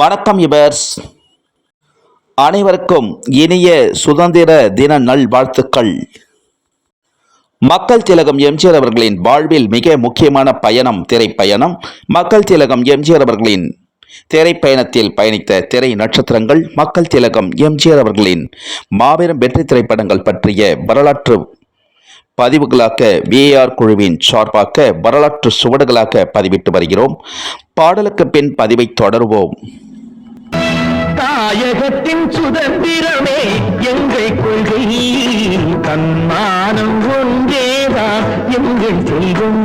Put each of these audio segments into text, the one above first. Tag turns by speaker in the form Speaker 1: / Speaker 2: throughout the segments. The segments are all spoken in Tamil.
Speaker 1: வணக்கம் இவர்ஸ் அனைவருக்கும் இனிய சுதந்திர தின நல்வாழ்த்துக்கள் மக்கள் திலகம் எம்ஜிஆர் அவர்களின் வாழ்வில் மிக முக்கியமான பயணம் திரைப்பயணம் மக்கள் திலகம் எம்ஜிஆர் அவர்களின் திரைப்பயணத்தில் பயணித்த திரை நட்சத்திரங்கள் மக்கள் திலகம் எம்ஜிஆர் அவர்களின் மாபெரும் வெற்றி திரைப்படங்கள் பற்றிய வரலாற்று பதிவுகளாக விஏஆர் குழுவின் சார்பாக வரலாற்று சுவடுகளாக பதிவிட்டு வருகிறோம் பாடலுக்கு பின் பதிவை தொடருவோம்
Speaker 2: தாயகத்தின் சுதந்திரமே எங்கள் கொள்கை தன்மானம் ஒன்றேதான் எங்கள் தெய்வம்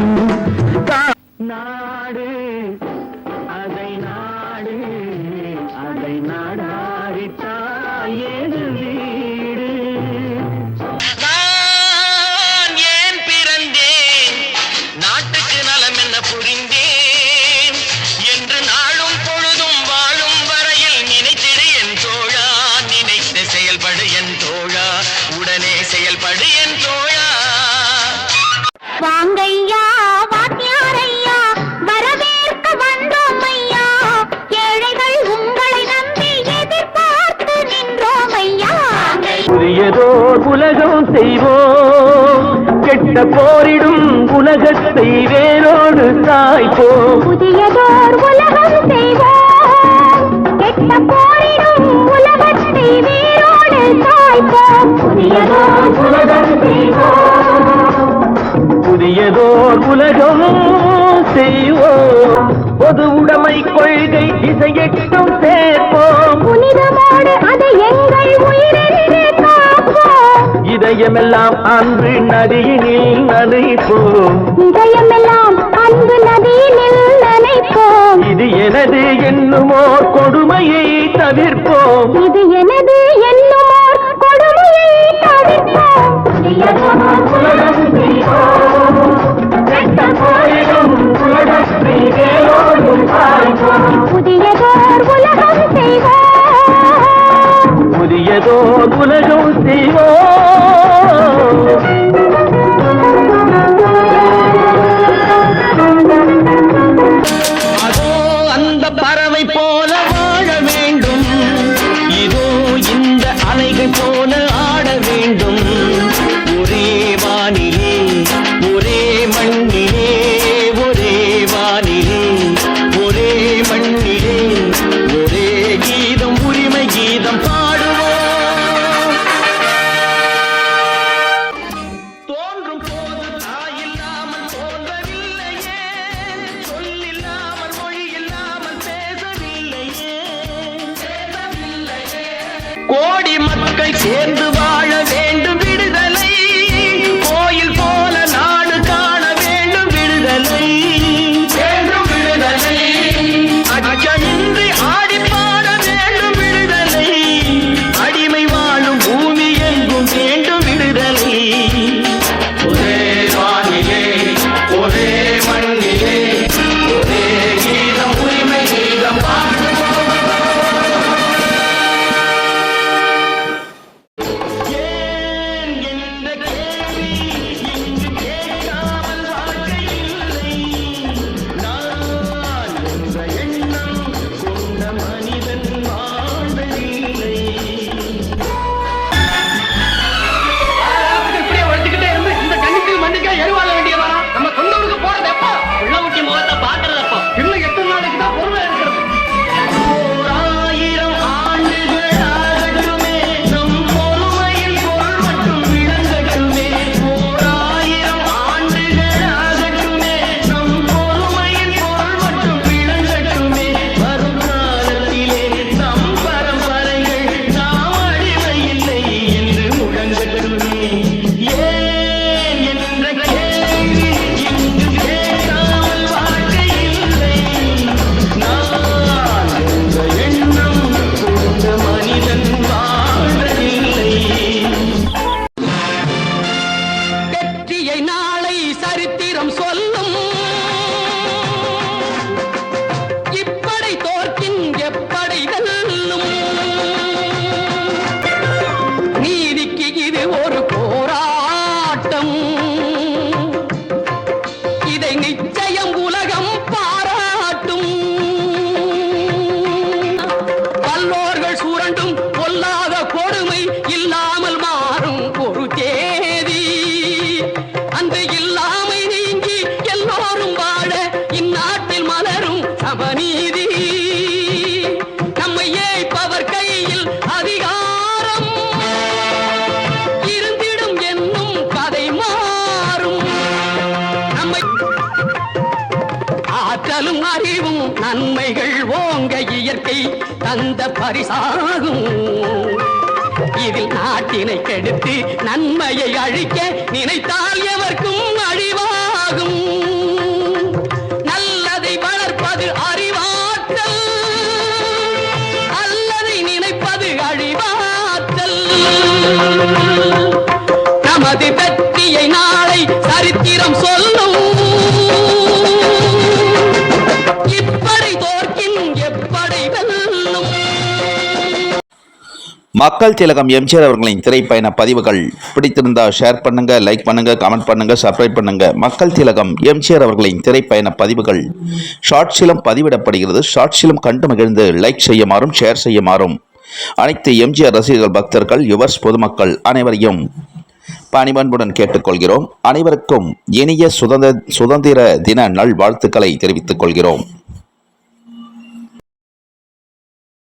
Speaker 2: உலகம் செய்வோம் கெட்ட போரிடும் உலகத்தை வேரோடு தாய்ப்போ புதியதோர் உலகம் செய்வோம் கெட்ட போரிடும் உலகத்தை வேரோடு தாய்ப்போ புதியதோர் உலகம் செய்வோம் புதியதோர் உலகம் செய்வோம் பொது உடைமை கொள்கை திசையெட்டும் சேர்ப்போம் புனிதமான அதை எங்கள் உயிரில் இதயமெல்லாம் அன்பு நதியினில் நனைப்போம் இதயமெல்லாம் அன்பு நதியினில் நனைப்போம் இது எனது என்னுமோ கொடுமையை தவிர்ப்போம் இது எனது கோடி மக்கள் சேர்ந்து வா ஆற்றலும் அறிவும் நன்மைகள் ஓங்க இயற்கை தந்த பரிசாகும் இதில் நாட்டினை கெடுத்து நன்மையை அழிக்க நினைத்தால் எவர்க்கும் அழிவாகும் நல்லதை வளர்ப்பது அறிவாற்றல் அல்லதை நினைப்பது அழிவாற்றல் நமது வெற்றியை நாளை சரித்திரம் சொல்ல மக்கள் திலகம் எம்ஜிஆர் அவர்களின் திரைப்பயண பதிவுகள் பிடித்திருந்தா ஷேர் பண்ணுங்க லைக் பண்ணுங்க கமெண்ட் பண்ணுங்க சப்ஸ்கிரைப் பண்ணுங்க மக்கள் திலகம் எம்ஜிஆர் அவர்களின் திரைப்பயண பதிவுகள் ஷார்ட்ஸிலும் பதிவிடப்படுகிறது ஷார்ட்ஸிலும் கண்டு மகிழ்ந்து லைக் மாறும் ஷேர் மாறும் அனைத்து எம்ஜிஆர் ரசிகர்கள் பக்தர்கள் யுவர்ஸ் பொதுமக்கள் அனைவரையும் பணிபண்புடன் கேட்டுக்கொள்கிறோம் அனைவருக்கும் இனிய சுதந்திர சுதந்திர தின வாழ்த்துக்களை தெரிவித்துக் கொள்கிறோம்